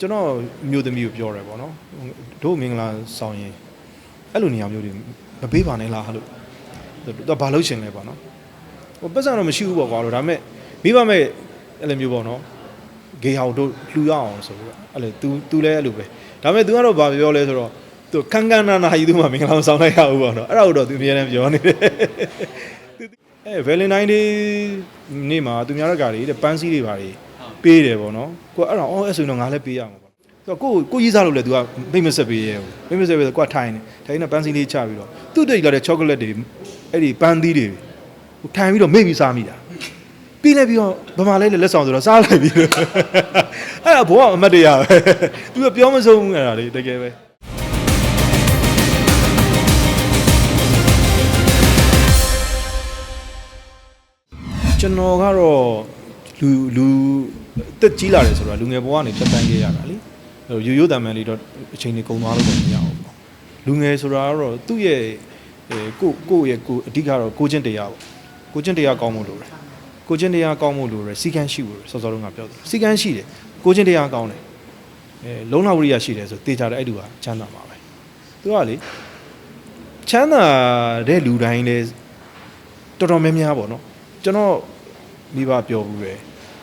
ကျွန်တော်မျိုးသမီးကိုပြောတယ်ပေါ့နော်တို့မင်္ဂလာဆောင်ရင်အဲ့လိုနေရာမျိုးတွေမပေးပါနဲ့လားဟာလို့သူဘာလို့ရှင်လဲပေါ့နော်ဟိုပတ်စံတော့မရှိဘူးပေါ့ကွာလို့ဒါပေမဲ့မိဘမဲ့အဲ့လိုမျိုးပေါ့နော်ဂေဟောက်တို့လှူရအောင်ဆိုပြီးတော့အဲ့လို तू तू လည်းအဲ့လိုပဲဒါပေမဲ့ तू ကတော့ဘာပြောလဲဆိုတော့သူခန်းခန်းနာနာကြီးသူမှမင်္ဂလာမဆောင်လိုက်ရဘူးပေါ့နော်အဲ့ဒါကိုတော့ तू အများနဲ့ပြောနေတယ်အဲ Valentine Day နေ့မှာသူများတို့ကတွေတဲ့ပန်းစည်းတွေပါတွေ ပေးတယ်ပေါ့နော်ကိုအဲ့တော့အော်အဲ့ဆိုရင်တော့ငါလည်းပေးရမှာပေါ့ဆိုတော့ကိုကိုရေးစားလို့လဲ तू ကမိတ်မဆက်ပေးရဲဘူးမိတ်မဆက်ပေးဆိုကိုကထိုင်တယ်ထိုင်နေပန်းစည်းလေးချပြီးတော့သူ့တိတ်လာတဲ့ chocolate တွေအဲ့ဒီပန်းသီးတွေဟိုထိုင်ပြီးတော့မိတ်ပြီးစားမိတာပြီးလဲပြီးတော့ဗမာလဲလက်ဆောင်ဆိုတော့စားလိုက်ပြီးတော့အဲ့ဒါဘောကအမတ်တရားပဲ तू ကပြောမဆုံးဘူးအဲ့ဒါလေတကယ်ပဲကျွန်တော်ကတော့ လူလူတက်ကြီးလာတယ်ဆိုတော့လူငယ်ဘဝကနေတက်တန်းခဲ့ရတာလေအဲ့တော့ရိုးရိုးတမ်းမှန်လေးတော့အချိန်ကြီးကုန်သွားလို့တော့မရအောင်ပေါ့လူငယ်ဆိုတာကတော့သူ့ရဲ့အဲကိုကိုရဲ့ကိုအဓိကတော့ကိုချင်းတရားပေါ့ကိုချင်းတရားကောင်းမှုလို့ရတယ်ကိုချင်းတရားကောင်းမှုလို့ရတယ်စီကန်းရှိလို့စောစောတုန်းကပြောတယ်စီကန်းရှိတယ်ကိုချင်းတရားကောင်းတယ်အဲလုံလဝရိယရှိတယ်ဆိုတေချာတဲ့အဲ့တူကချမ်းသာမှာပဲသူကလေချမ်းသာတဲ့လူတိုင်းလေတော်တော်များများပေါ့နော်ကျွန်တော်မိဘပြောဘူးပဲ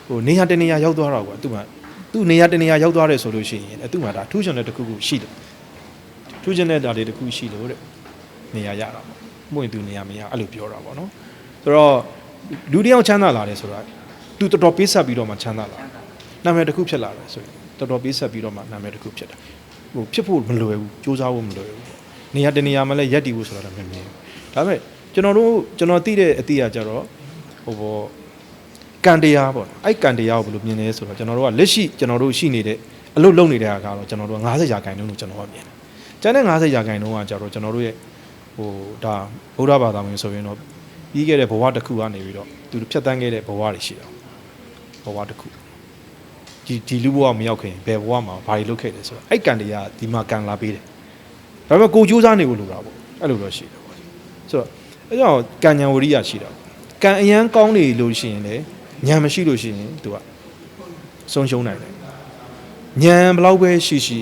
ဟိုနေရာတနေရာရောက်သွားတော့ကွာသူ့မှာသူ့နေရာတနေရာရောက်သွားတယ်ဆိုလို့ရှိရင်အဲ့သူ့မှာဒါထူးချွန်တဲ့တစ်ခုခုရှိတယ်ထူးချွန်တဲ့ဒါလေးတစ်ခုရှိလို့တဲ့နေရာရတာပေါ့မှုရင်သူနေရာမရအဲ့လိုပြောတာပေါ့နော်ဆိုတော့လူတစ်ယောက်ချမ်းသာလာတယ်ဆိုတာသူတော်တော်ပေးဆက်ပြီးတော့မှချမ်းသာလာနာမည်တစ်ခုဖြစ်လာတယ်ဆိုရင်တော်တော်ပေးဆက်ပြီးတော့မှနာမည်တစ်ခုဖြစ်တာဟိုဖြစ်ဖို့မလွယ်ဘူးစူးစမ်းဖို့မလွယ်ဘူးပေါ့နေရာတနေရာမှာလည်းရက်တည်ဖို့ဆိုတာတော့မမြင်ဘူးဒါပေမဲ့ကျွန်တော်တို့ကျွန်တော်သိတဲ့အတိအကျတော့ဟိုဘော ကံတရားပေါ့အဲ့ကံတရားကိုဘယ်လိုမြင်လဲဆိုတော့ကျွန်တော်တို့ကလက်ရှိကျွန်တော်တို့ရှိနေတဲ့အလုပ်လုပ်နေတဲ့အခါကတော့ကျွန်တော်တို့က90ရာခိုင်နှုန်းလို့ကျွန်တော်ကမြင်တယ်။ကျန်တဲ့90ရာခိုင်နှုန်းကကျတော့ကျွန်တော်တို့ရဲ့ဟိုဒါဗုဒ္ဓဘာသာဝင်ဆိုရင်တော့ပြီးခဲ့တဲ့ဘဝတစ်ခုကနေပြီးတော့သူဖြတ်တန်းခဲ့တဲ့ဘဝတွေရှိတာ။ဘဝတစ်ခုဒီဒီလူဘဝမရောက်ခင်ဘယ်ဘဝမှာဘာတွေလုပ်ခဲ့လဲဆိုတော့အဲ့ကံတရားကဒီမှာကံလာပေးတယ်။ဒါပေမဲ့ကိုကြိုးစားနေဖို့လိုတာပေါ့။အဲ့လိုတော့ရှိတယ်ပေါ့။ဆိုတော့အဲ့ကြောင့်ကံဉာဏ်ဝရိယရှိတာပေါ့ကံအရန်ကောင်းနေလို့ရှိရင်လည်း ညံမရှိလို့ရှိရင်သူကဆုံးရှုံးနိုင်တယ်ညံဘယ်လောက်ပဲရှိရှိ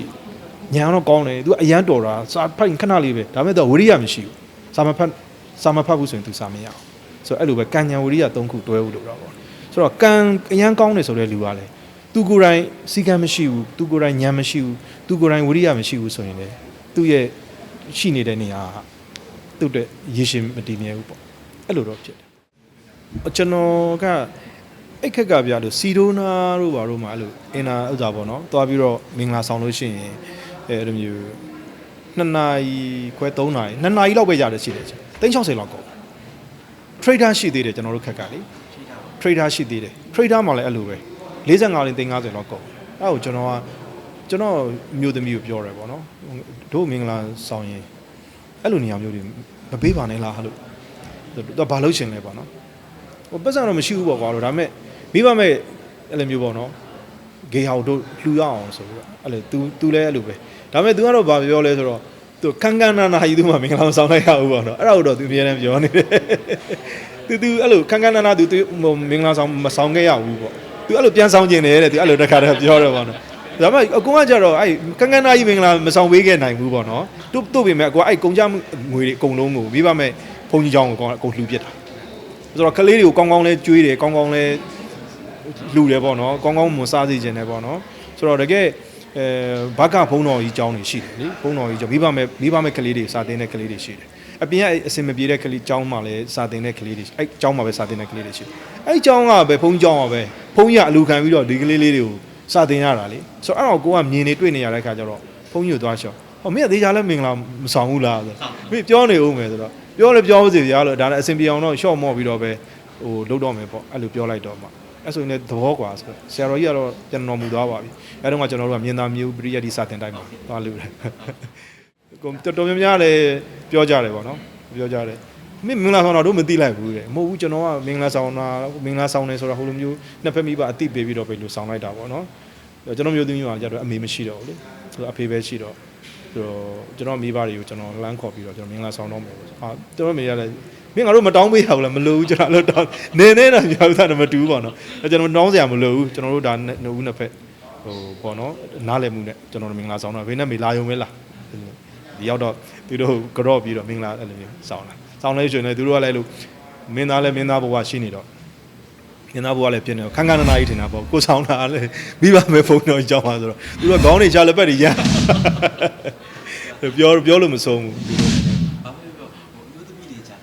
ညံတော့ကောင်းတယ်သူကအရန်တော်တာစာဖတ်ရင်ခဏလေးပဲဒါပေမဲ့သူကဝိရိယမရှိဘူးစာမဖတ်စာမဖတ်ဘူးဆိုရင်သူစာမရအောင်ဆိုတော့အဲ့လိုပဲကံညံဝိရိယ၃ခုတွဲဖို့လိုတော့ပေါ့ဆိုတော့ကံအရန်ကောင်းတယ်ဆိုတဲ့လူကလည်းသူကိုယ်တိုင်စီကံမရှိဘူးသူကိုယ်တိုင်ညံမရှိဘူးသူကိုယ်တိုင်ဝိရိယမရှိဘူးဆိုရင်လည်းသူ့ရဲ့ရှိနေတဲ့နေရာကသူ့အတွက်ရေရှည်မတည်မြဲဘူးပေါ့အဲ့လိုတော့ဖြစ်တယ်ကျွန်တော်က အဲ့ခက်ကပြလို့စီဒိုနာတို့ဘာတို့မှအဲ့လိုအင်နာဥစ္စာပေါ့နော်သွားပြီးတော့မင်္ဂလာဆောင်လို့ရှိရင်အဲအဲ့လိုမျိုး2နာရီခွဲ3နာရီ2နာရီလောက်ပဲရတယ်ရှိတယ်360လောက်ကုန် trader ရှိသေးတယ်ကျွန်တော်တို့ခက်ကလေ trader ရှိသေးတယ် trader မှလည်းအဲ့လိုပဲ45လ350လောက်ကုန်အဲ့ကိုကျွန်တော်ကကျွန်တော်မျိုးသမီးကိုပြောတယ်ပေါ့နော်တို့မင်္ဂလာဆောင်ရင်အဲ့လိုနေရာမျိုးတွေမပေးပါနဲ့လားဟာလို့သူဘာလို့ရှင်လဲပေါ့နော်ဟိုပတ်စံတော့မရှိဘူးပေါ့ကွာလို့ဒါပေမဲ့ မိဘမဲ့အဲ့လိုမျိုးပေါ့နော်ဂေဟောက်တို့လှူရအောင်ဆိုပြီးတော့အဲ့လို तू तू လည်းအဲ့လိုပဲဒါပေမဲ့ तू ကတော့ဗာပြောလဲဆိုတော့ तू ခန်းခန်းနာနာကြီးသူမှမင်္ဂလာမဆောင်လိုက်ရဘူးပေါ့နော်အဲ့ဒါကိုတော့ तू အများနဲ့ပြောနေတယ် तू तू အဲ့လိုခန်းခန်းနာနာ तू မင်္ဂလာဆောင်မဆောင်ခဲ့ရဘူးပေါ့ तू အဲ့လိုပြန်ဆောင်ကျင်တယ်တဲ့ तू အဲ့လိုတစ်ခါတည်းပြောတယ်ပေါ့နော်ဒါပေမဲ့အကူကကြတော့အဲ့ခန်းခန်းနာကြီးမင်္ဂလာမဆောင်ပေးခဲ့နိုင်ဘူးပေါ့နော်တို့တို့ပြင်မဲ့အကူကအဲ့ကုန်ကြငွေတွေအကုန်လုံးကိုမိဘမဲ့ဘုံကြီးချောင်းကိုအကုန်လှူပြစ်တာ ဆိုတော့ကလေးတွေကိုကောင်းကောင်းလဲကျွေးတယ်ကောင်းကောင်းလဲ လှူတယ်ပေါ့နော်ကောင်းကောင်းမွန်စားစေခြင်းတယ်ပေါ့နော်ဆိုတော့တကယ်အဲဘက်ကဘုံတော်ကြီးကျောင်းတွေရှိတယ်လေဘုံတော်ကြီးကျောင်းမိဘမဲ့မိဘမဲ့ကလေးတွေစာတင်တဲ့ကလေးတွေရှိတယ်အပြင်ကအစင်မပြေတဲ့ကလေးကျောင်းမှာလည်းစာတင်တဲ့ကလေးတွေအဲ့ကျောင်းမှာပဲစာတင်တဲ့ကလေးတွေရှိတယ်အဲ့ကျောင်းကပဲဘုံကျောင်းကပဲဘုံကြီးကအလူခံပြီးတော့ဒီကလေးလေးတွေကိုစာတင်ရတာလေဆိုတော့အဲ့တော့ကိုကမြင်နေတွေ့နေရတဲ့ခါကျတော့ဘုံကြီးကိုသွားရှော့ဟောမင်းကသေးချာလဲမင်္ဂလာမဆောင်ဘူးလားဆိုမင်းပြောနေဦးမယ်ဆိုတော့ပြောလဲပြောပါစေဗျာလို့ဒါနဲ့အစင်ပြေအောင်တော့ရှော့မော့ပြီးတော့ပဲဟိုလုတ်တော့မယ်ပေါ့အဲ့လိုပြောလိုက်တော့မှ အဲ့ဆိုရင်လည်းသဘောကွာဆိုတော့ဆရာတော်ကြီးကတော့ကျွန်တော်မူသွားပါပြီအဲ့တော့ကကျွန်တော်တို့ကမြင်သာမျိုးပရိယတ်ဒီစာတင်တိုင်းမှာသွားလို့တယ်ကိုတော်တော်များများလည်းပြောကြတယ်ပေါ့နော်ပြောကြတယ်မင်းမင်္ဂလာဆောင်တော့တို့မသိလိုက်ဘူးတဲ့မဟုတ်ဘူးကျွန်တော်ကမင်္ဂလာဆောင်တာမင်္ဂလာဆောင်နေဆိုတော့ဟိုလိုမျိုးနှစ်ဖက်မိဘအတိပေးပြီးတော့ပဲလို့ဆောင်လိုက်တာပေါ့နော်ကျွန်တော်မျိုးသမီးမှာကြတော့အမေမရှိတော့ဘူးလေဆိုတော့အဖေပဲရှိတော့ ဆိုတော့ကျွန်တော်မိဘတွေကိုကျွန်တော်လမ်းခေါ်ပြီးတော့ကျွန်တော်မင်္ဂလာဆောင်တော့မယ်ပေါ့ဟာကျွန်တော်မိရလည်းမင်းငါတို့မတောင်းပေးရဘူးလားမလိုဘူးကျွန်တော်လည်းတောင်းနေနေတော့မြောက်သားတော့မတူဘူးပေါ့နော်အဲကျွန်တော်တောင်းစရာမလိုဘူးကျွန်တော်တို့ဒါနှစ်ဦးနှစ်ဖက်ဟိုဟိုပေါ့နော်နားလည်မှုနဲ့ကျွန်တော်တို့မင်္ဂလာဆောင်တော့ဘေးနဲ့မေလာယုံပဲလားဒီရောက်တော့သူတို့ကြော့ပြီးတော့မင်္ဂလာအဲ့လိုမျိုးဆောင်လာဆောင်လိုက်ရှင်လည်းသူတို့ကလည်းလို့မင်းသားလည်းမင်းသားဘဝရှိနေတော့ မင်းသားဘဝလည်းဖြစ်နေတော့ခန်းခန်းနာနာကြီးထင်တာပေါ့ကိုဆောင်တာလည်းပြီးပါမယ်ဖုန်းတော်ကြောင်းပါဆိုတော့သူတို့ကခေါင်းတွေချလက်ပတ်တွေရပြောပြောလို့မဆုံးဘူးသူတို့ဘာဖြစ်လို့ဟိုမျိုးသမီးတွေကြာ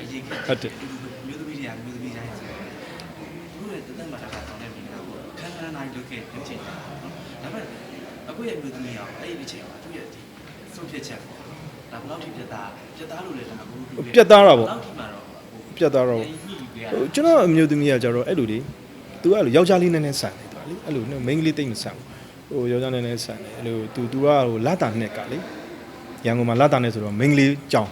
အရင်ကဟုတ်တယ်မျိုးသမီးတွေကမျိုးသမီးတိုင်းဆိုဘူးလေတက်တက်မှာတာဆောင်နေပြီလားခန်းခန်းနိုင်လုပ်ခဲ့လုပ်ချင်တာနော်ဒါပေမဲ့အခုရဲ့မျိုးသမီးအောင်အဲ့ဒီချိန်မှာသူ့ရဲ့ဒီဆုံးဖြတ်ချက်ပေါ့ဒါဘယ်လောက်ထိပြတ်သားပြတ်သားလို့လဲဒါဘူးပြတ်သားတာပေါ့နောက်ထိမှာတော့ ပြတ်သားတော့ ညှိပြီးခဲ့ရ ဟိုကျွန်တော်အမျိုးသမီးကကြတော့အဲ့လိုလေ तू အဲ့လိုယောက်ျားလေးနည်းနည်းဆန်နေတာလေအဲ့လိုမိန်းကလေးတိတ်မဆန်ဘူးဟိုယောက်ျားနည်းနည်းဆန်တယ်အဲ့လို तू तू ကဟိုလာတာနဲ့ကလေရန်ကုန်မှာလာတာနဲ့ဆိုတော့မိန်းကလေးကြောင်း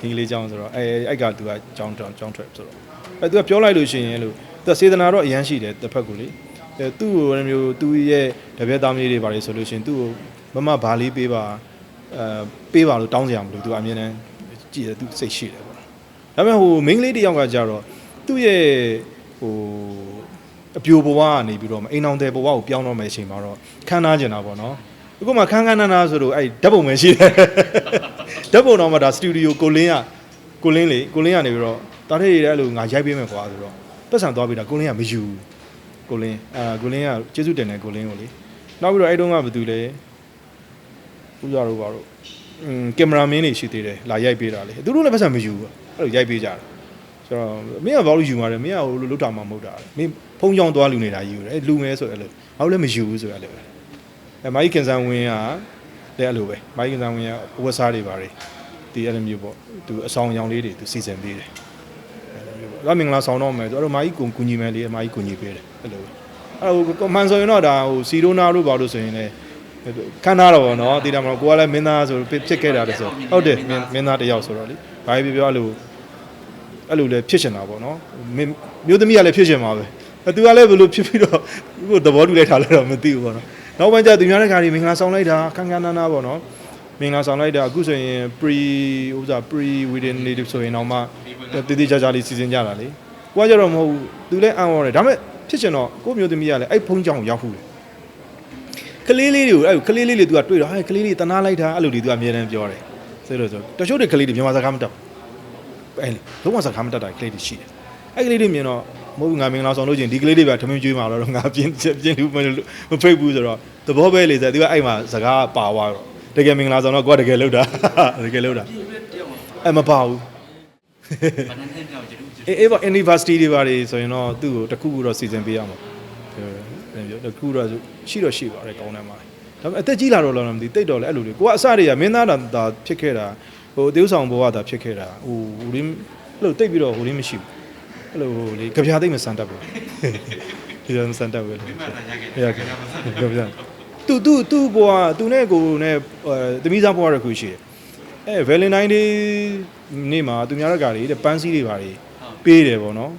မိန်းကလေးကြောင်းဆိုတော့အဲအဲ့က तू ကကြောင်းကြောင်းကြောင်းထွက်ဆိုတော့အဲ तू ကပြောလိုက်လို့ရှိရင်အဲ့လို तू စေတနာတော့အရန်ရှိတယ်တစ်ဖက်ကိုလေအဲသူ့ကိုအဲ့လိုမျိုး तू ရဲ့တပည့်သားမလေးတွေပါလေဆိုလို့ရှိရင် तू ကိုမမဘာလေးပေးပါအဲပေးပါလို့တောင်းစရာမလို तू အမြဲတမ်းကြည့်တယ် तू စိတ်ရှိတယ်ပေါ့ ့ ဒါပေမဲ့ဟိုမိန်းကလေးတစ်ယောက်ကကြတော့သူ့ရဲ့ဟိုအပြိုဘဝကနေပြီးတော့အိမ်အောင်တဲ့ဘဝကိုပြောင်းတော့မယ့်အချိန်မှာတော့ခန်းနာကျင်တာပေါ့နော်အခုမှခန်းခန်းနာနာဆိုတော့အဲ့ဓာတ်ပုံပဲရှိတယ်ဓာတ်ပုံတော့မှဒါစတူဒီယိုကိုလင်းကကိုလင်းလေကိုလင်းကနေပြီးတော့တားထေးရတဲ့အဲ့လိုငါရိုက်ပေးမယ်ကွာဆိုတော့ပတ်စံသွားပြီးတော့ကိုလင်းကမယူဘူးကိုလင်းအာကိုလင်းကကျေးဇူးတင်တယ်ကိုလင်းကိုလေနောက်ပြီးတော့အဲ့တုန်းကဘာတူလဲဦးရတော့ပါတော့อืม ကင်မရာမင်းတွေရှိသေးတယ်လာရိုက်ပေးတာလေသူတို့လည်းပတ်စံမယူဘူးအဲ့လိုရိုက်ပေးကြတာဆိုတော့မင်းကဘာလို့ယူမှာလဲမင်းကဟိုလိုလွတ်တာမှမဟုတ်တာမင်းဖုံးကြောင်သွားလူနေတာယူတယ်အဲ့လူမဲဆိုအဲ့လိုဘာလို့လဲမယူဘူးဆိုရလေပဲအဲမိုင်းကင်ဆန်ဝင်းကလည်းအဲ့လိုပဲမိုင်းကင်ဆန်ဝင်းကဝက်စားတွေပါတယ်ဒီအဲ့လိုမျိုးပေါ့သူအဆောင်ရောင်လေးတွေသူစီစဉ်ပေးတယ်အဲ့လိုမျိုးပေါ့ဒါမင်္ဂလာဆောင်တော့မယ်သူအဲ့တော့မိုင်းကိုကူညီမယ်လေမိုင်းကူညီပေးတယ်အဲ့လိုပဲအဲ့ဟိုမန်ဆိုရင်တော့ဒါဟိုစီရိုနာတို့ဘာလို့ဆိုရင်လည်း ခန်းသားတော့ဗောနော်တည်တာမလို့ကိုကလည်းမင်းသားဆိုဖြစ်ခဲ့တာလေဆိုဟုတ်တယ်မင်းမင်းသားတစ်ယောက်ဆိုတော့လေဘာပဲပြောလို့အဲ့လိုလည်းဖြစ်ချင်တာပေါ့နော်မင်းမျိုးသမီးကလည်းဖြစ်ချင်မှာပဲအဲသူကလည်းဘယ်လိုဖြစ်ပြီးတော့ကိုသဘောတူလိုက်တာလည်းတော့မသိဘူးပေါ့နော်နောက်ပိုင်းကျသူများတဲ့ခါကြီးမင်္ဂလာဆောင်လိုက်တာခန်းခန်းနားနားပေါ့နော်မင်္ဂလာဆောင်လိုက်တာအခုဆိုရင် pre ဥစား pre wedding native ဆိုရင်တော့မှတည်တည်ကြကြလေးစီစဉ်ကြတာလေကိုကကြတော့မဟုတ်ဘူးသူလည်းအံ့ဩတယ်ဒါပေမဲ့ဖြစ်ချင်တော့ကိုမျိုးသမီးကလည်းအဲ့ဖုံးကြောင်ရောက်ဖူးတယ် ကလေးလေးတွေကိုအဲ့ကလေးလေးတွေသူကတွေ့တော့ဟဲ့ကလေးလေးတနာလိုက်တာအဲ့လိုတွေသူကအမြဲတမ်းပြောတယ်ဆိုလို့ဆိုတချို့တွေကလေးတွေမြန်မာစကားမတတ်ဘူးအဲ့လေလုံးဝစကားမတတ်တာကလေးတွေရှိတယ်အဲ့ကလေးတွေမြင်တော့မဟုတ်ဘူးငါမင်္ဂလာဆောင်လို့ချင်းဒီကလေးတွေပဲထမင်းကျွေးမှာတော့ငါပြင်းပြင်းလူမမဖိတ်ဘူးဆိုတော့သဘောပဲလေဆိုသူကအဲ့မှာစကားပါသွားတော့တကယ်မင်္ဂလာဆောင်တော့ကိုကတကယ်လောက်တာတကယ်လောက်တာပြည့်ပြည့်တယောက်မှာအဲ့မပါဘူးဘာနဲ့နဲ့ကြောက်ကြည့်လို့အေးအေးပေါ့ university တွေပါလေဆိုရင်တော့သူ့ကိုတစ်ခုခုတော့စီစဉ်ပေးရမှာ ပြောတယ်တစ်ခုတော့ရှိတော့ရှိပါတယ်ကောင်းတယ်မှာဒါပေမဲ့အသက်ကြီးလာတော့လည်းမသိတိတ်တော့လည်းအဲ့လိုလေကိုကအစတွေကမင်းသားတာဖြစ်ခဲ့တာဟိုတေးဥဆောင်ဘဝတာဖြစ်ခဲ့တာဟိုဟိုရင်းအဲ့လိုတိတ်ပြီးတော့ဟိုရင်းမရှိဘူးအဲ့လိုလေကြပြားသိမ့်မစမ်းတတ်ဘူးဒီလိုမစမ်းတတ်ဘူးလေဒီမှာရခဲ့ရကြကြပြားတူတူတူဘွားသူနဲ့ကိုနဲ့တမိသားဘွားရခုရှိတယ်အဲ Valentine Day နေ့မှာသူများရကလေးတဲ့ပန်းစည်းတွေပါလေပေးတယ်ပေါ့နော်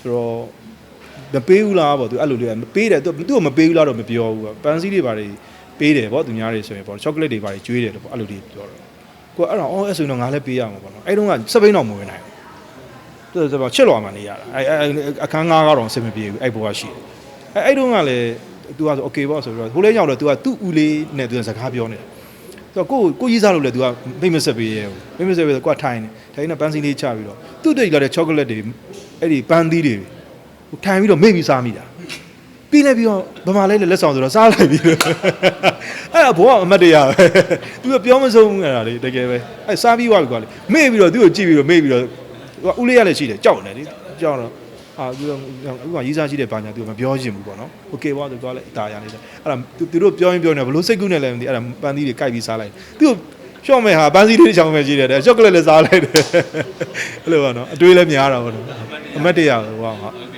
ဆိုတော့ မပေးဘူးလားပေါ့သူအဲ့လိုလေးကမပေးတယ်သူသူ့ကိုမပေးဘူးလားတော့မပြောဘူးပန်းစည်းတွေဘာတွေပေးတယ်ပေါ့သူများတွေဆိုရင်ပေါ့ချောကလက်တွေဘာတွေကျွေးတယ်တော့ပေါ့အဲ့လိုလေးပြောတော့ကိုအဲ့တော့အော်အဲ့ဆိုရင်တော့ငါလည်းပေးရမှာပေါ့နော်အဲ့တုန်းကစပိန်တော့မဝင်နိုင်ဘူးသူဆိုတော့ချစ်လော်မှနေရတာအဲ့အခန်းငါးကတော့အဆင်မပြေဘူးအဲ့ဘဝရှိတယ်အဲ့အဲ့တုန်းကလည်းသူကဆိုโอเคပေါ့ဆိုပြီးတော့ဟိုလေးရောက်တော့သူကသူ့ဦးလေးနဲ့သူကစကားပြောနေတယ်သူကကိုကိုကြီးစားလို့လေသူကမိတ်မဆက်ပေးရဲဘူးမိတ်မဆက်ပေးဆိုကိုကထိုင်နေထိုင်နေပန်းစည်းလေးချပြီးတော့သူ့တွေ့လာတဲ့ချောကလက်တွေအဲ့ဒီပန်းသီးတွေ ဟိုထိုင်ပြီးတော့မိတ်ပြီးစားမိတာပြီးလဲပြီးတော့ဗမာလဲလက်ဆောင်ဆိုတော့စားလိုက်ပြီးတော့အဲ့ဒါဘောကအမတ်တရားပဲ तू ကပြောမဆုံးဘူးအဲ့ဒါလေတကယ်ပဲအဲ့စားပြီးသွားပြီကွာလေမေ့ပြီးတော့သူ့ကိုကြည့်ပြီးတော့မေ့ပြီးတော့ ဟိုဦးလေးရလည်းရှိတယ်ကြောက်နေလေကြောက်တော့အာသူကဥပမာရေးစားရှိတဲ့ဘာညာသူမပြောချင်ဘူးပေါ့နော်โอเคပေါ့သူသွားလိုက်အตาရနေတယ်အဲ့ဒါသူတို့ပြောရင်ပြောနေဘလို့စိတ်ကူးနေလဲမသိအဲ့ဒါပန်းသီးတွေကြိုက်ပြီးစားလိုက်သူ့ရှော့မဲ့ဟာပန်းသီးတွေချောင်းမဲ့ရှိတယ်တဲ့ချောကလက်လည်းစားလိုက်တယ်အဲ့လိုပါနော်အတွေးလည်းများတာပေါ့နော်အမတ်တရဟိုဟာ โอเค